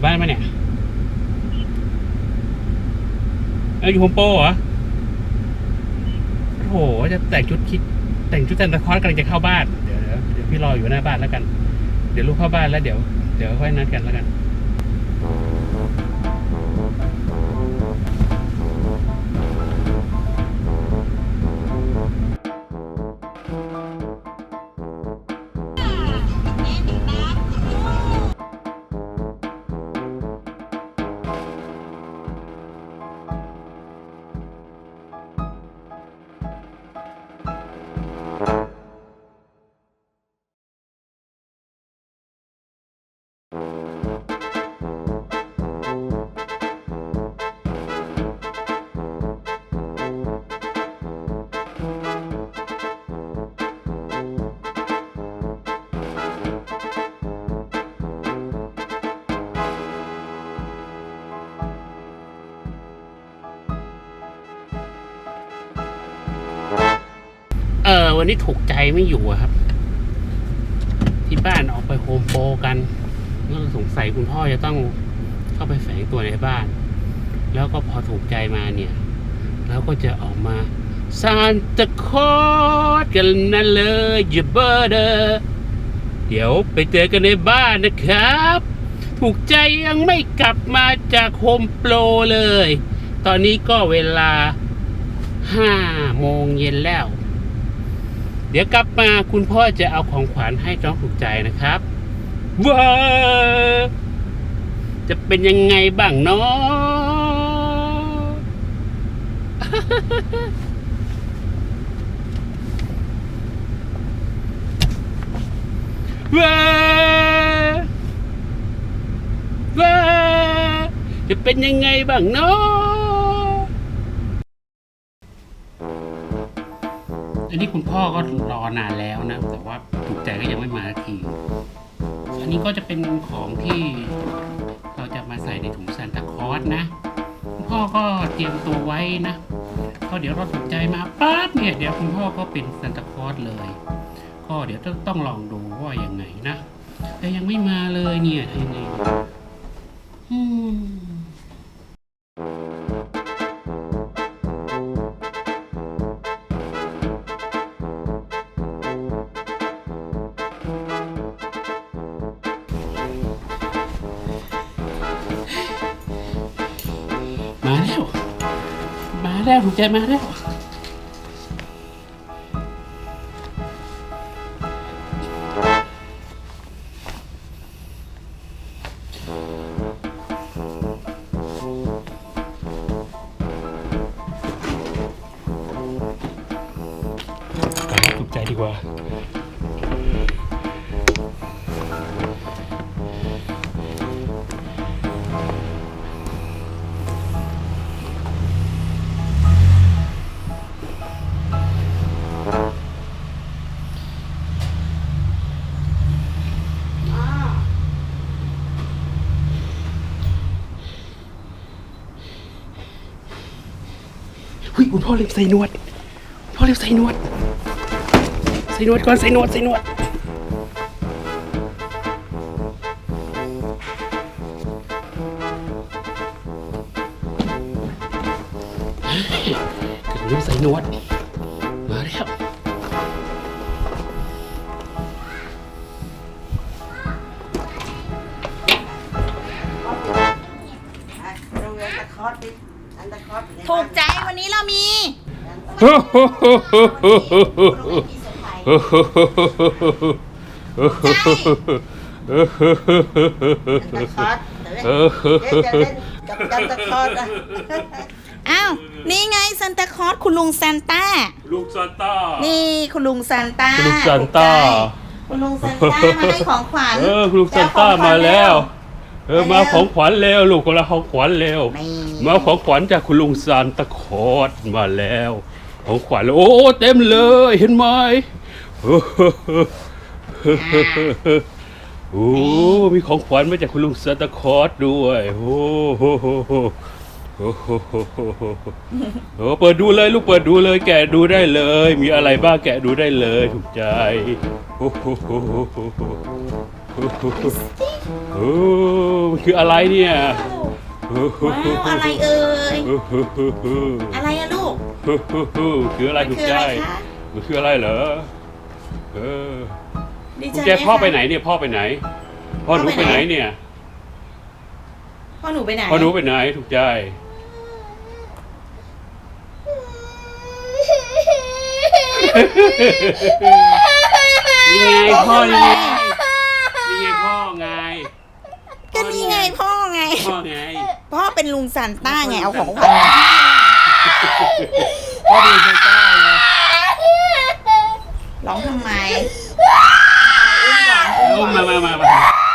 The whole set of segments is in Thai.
อยู่บ้านไหมเนี่ยเอออยู่โฮมโปรเหรอโอ้โหจะแต่งชุดคิด แต่งชุดแซนตะคอสกำลังจะเข้าบ้านเดี๋ยวเดี๋ยวเดี๋ยวพี่รออยู่หน้าบ้านแล้วกัน เดี๋ยวลูกเข้าบ้านแล้วเดี๋ยวเดี๋ยวค่อยนัดกันแล้วกัน เออ วันนี้ถูกใจไม่อยู่อะครับ ที่บ้านออกไปโฮมโปรกัน ก็สงสัยคุณพ่อจะต้องเข้าไปแฝงตัวในบ้าน แล้วก็พอถูกใจมาเนี่ย แล้วก็จะออกมาซานตาคอสกันนั่นเลยอย่าเบอร์เดอเดี๋ยวไปเจอกันในบ้านนะครับ ถูกใจยังไม่กลับมาจากโฮมโปรเลย ตอนนี้ก็เวลาห้าโมงเย็นแล้ว เดี๋ยวกลับมาคุณพ่อจะเอาของขวัญให้น้องถูกใจนะครับ ว้าจะเป็นยังไงบ้างเนาะว้าว้าจะเป็นยังไงบ้างเนาะอันนี้คุณพ่อก็รอนานแล้วนะ แต่ว่าถูกใจก็ยังไม่มาสักที นี้ก็จะเป็นของที่เราจะมาใส่ในถุงซานตาคอสนะคุณพ่อก็เตรียมตัวไว้นะก็เดี๋ยวเราถูกใจมาปั๊บเนี่ยเดี๋ยวคุณพ่อก็เป็นซานตาคอสเลย ก็เดี๋ยวต้องต้องลองดูว่ายังไงนะแต่ยังไม่มาเลยเนี่ยทำยังไงอืม แล้วถูกใจมาแล้วไปให้ถูกใจดีกว่า หุ้ยคุณพ่อเล็กใส่นวดคุณพ่อเล็กใส่นวด ใส่นวดก่อนใส่นวดใส่นวดกิดเรื่องใส่นวด มาแล้วอะโรง เรียนตะคอดดิอันตะคอดอยู่ในถูกใจวันนี้เรามีบ้านโรงเรียนมีเซอร์ไพรส์อันตะคอดเดี๋ยวเล่นเดี๋ยวจะเล่นกับอันตะคอดอะอ้าว นี่ไงซันตาคลอสคุณลุงซานต้า ลูกซานต้า นี่คุณลุงซานต้าคุณลุงซานต้าคุณลุงซานต้ามาให้ของขวัญเออคุณลุงซานต้ามาแล้ว เออมาของขวัญเร็วลูกคนละของขวัญเร็วนี่มาของขวัญจากคุณลุงซานตะคอดมาแล้ว ของขวัญโอ้เต็มเลยเห็นไหมโอ้มีของขวัญมาจากคุณลุงซานตะคอดด้วยโอ้โหโอ้โหโอ้เปิดดูเลยลูกเปิดดูเลย แกะดูได้เลย มีอะไรบ้างแกะดูได้เลยถูกใจโอ้โหโอ้มัน คืออะไรเนี่ยว้าวอะไรเอ่ยอะไรอะลูกคืออะไรมันถูกคือใจอะไรคะมันคืออะไรเหรอเออดีใจถูกไหใจมพ่อคะไปไหนเนี่ยพ่อไปไหน พ่อหนูพ่อไปไปไหไหนนเนี่ย พ่อหนูไปไหนพ่อหนูไปไหนถูกใจนี่ไงพ่อนี่ไงนี่ไงพ่อไง ก็นี่ไงพ่อไง พ่อไงพ่อเป็นลุงซานต้าไงเอาของขวัญพ่อเป็นซานต้าไงร้องทำไมเอามามามามาโอ้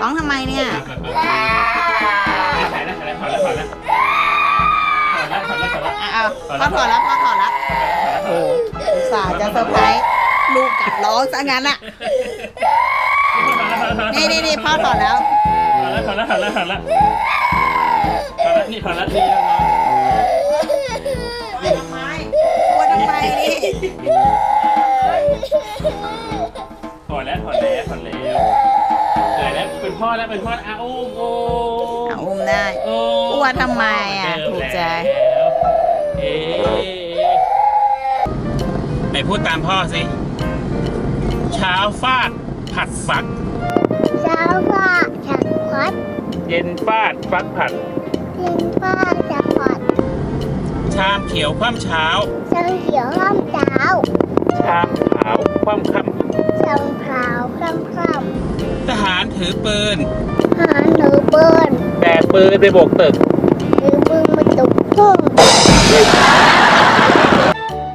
ร้องทำไมเนี่ยใส่แล้วใส่แล้วถอดแล้วถอดแล้วถอดแล้วถอดแล้วถอดแล้วอะเอาพ่อถอดแล้วพ่อถอดแล้วโอ้อุตส่าห์จะเซอร์ไพรส์ลูกกับร้องซะงั้นอะ นี่นี่นี่พ่อถอดแล้ว ถอดแล้วถอดแล้วถอดแล้วถอดแล้วถอดแล้วนี่ถอดแล้วนี่แล้วเนาะทำไมกลัวทำไมนี่ แล้วเป็นพ่อแล้วเป็นพ่ออะโอ้โหอะอุ้มได้โอ้กลัวทำไมอะถูกใจ เอ๊ะไหนพูดตามพ่อสิเช้าฟาดผัดฟัก เช้าฟ้าฉักพัดเย็นฟาดฟักผัด เย็นฟ้าจะพัดชามเขียวคว่ำเช้า เช้าเขียวข้ามเช้า ถือปืนหาหนูเบิ้ลแบกปืนไปโบกตึก